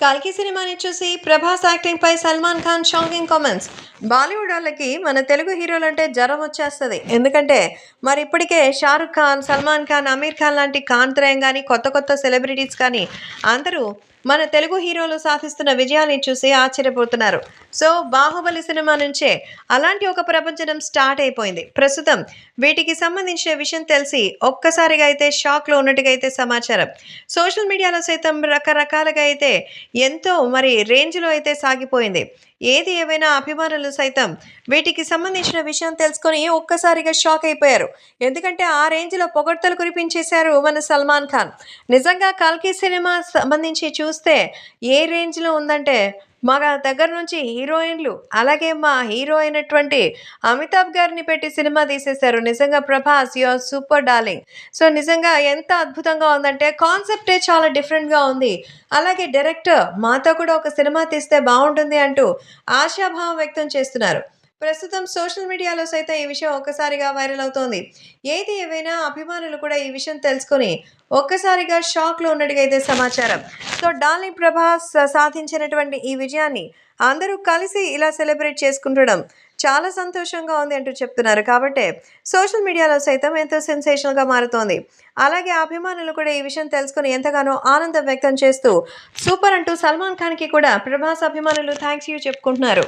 కల్కి సినిమాని చూసి ప్రభాస్ యాక్టింగ్ పై Salman Khan shocking comments Bollywood వాళ్ళకి మన తెలుగు హీరోలు అంటే జ్వరం వచ్చేస్తుంది. ఎందుకంటే మరి ఇప్పటికే షారుఖ్ ఖాన్ సల్మాన్ ఖాన్ అమీర్ ఖాన్ లాంటి కాంత్రయం కానీ కొత్త కొత్త సెలబ్రిటీస్ కానీ అందరూ మన తెలుగు హీరోలు సాధిస్తున్న విజయాన్ని చూసి ఆశ్చర్యపోతున్నారు. సో బాహుబలి సినిమా నుంచే అలాంటి ఒక ప్రపంచం స్టార్ట్ అయిపోయింది. ప్రస్తుతం వీటికి సంబంధించిన విషయం తెలిసి ఒక్కసారిగా అయితే షాక్లో ఉన్నట్టుగా అయితే సమాచారం. సోషల్ మీడియాలో సైతం రకరకాలుగా అయితే ఎంతో మరి రేంజ్లో అయితే సాగిపోయింది. ఏది ఏవైనా అభిమానులు సైతం వీటికి సంబంధించిన విషయం తెలుసుకొని ఒక్కసారిగా షాక్ అయిపోయారు. ఎందుకంటే ఆ రేంజ్లో పొగడ్తలు కురిపించేశారు మన సల్మాన్ ఖాన్. నిజంగా కల్కి సినిమా సంబంధించి చూ చూస్తే ఏ రేంజ్లో ఉందంటే మా దగ్గర నుంచి హీరోయిన్లు అలాగే మా హీరో అయినటువంటి అమితాబ్ గారిని పెట్టి సినిమా తీసేశారు. నిజంగా Prabhas your super darling. So నిజంగా ఎంత అద్భుతంగా ఉందంటే కాన్సెప్టే చాలా డిఫరెంట్గా ఉంది. అలాగే డైరెక్టర్ మాతో కూడా ఒక సినిమా తీస్తే బాగుంటుంది అంటూ ఆశాభావం వ్యక్తం చేస్తున్నారు. ప్రస్తుతం సోషల్ మీడియాలో సైతం ఈ విషయం ఒక్కసారిగా వైరల్ అవుతోంది. ఏది ఏవైనా అభిమానులు కూడా ఈ విషయం తెలుసుకొని ఒక్కసారిగా షాక్లో ఉన్నట్టుగా అయితే సమాచారం. సో డార్లింగ్ ప్రభాస్ సాధించినటువంటి ఈ విజయాన్ని అందరూ కలిసి ఇలా సెలబ్రేట్ చేసుకుంటడం చాలా సంతోషంగా ఉంది అంటూ చెప్తున్నారు. కాబట్టి సోషల్ మీడియాలో సైతం ఎంతో సెన్సేషనల్గా మారుతోంది. అలాగే అభిమానులు కూడా ఈ విషయం తెలుసుకుని ఎంతగానో ఆనందం వ్యక్తం చేస్తూ సూపర్ అంటూ సల్మాన్ ఖాన్కి కూడా ప్రభాస్ అభిమానులు థ్యాంక్స్ యూ చెప్పుకుంటున్నారు.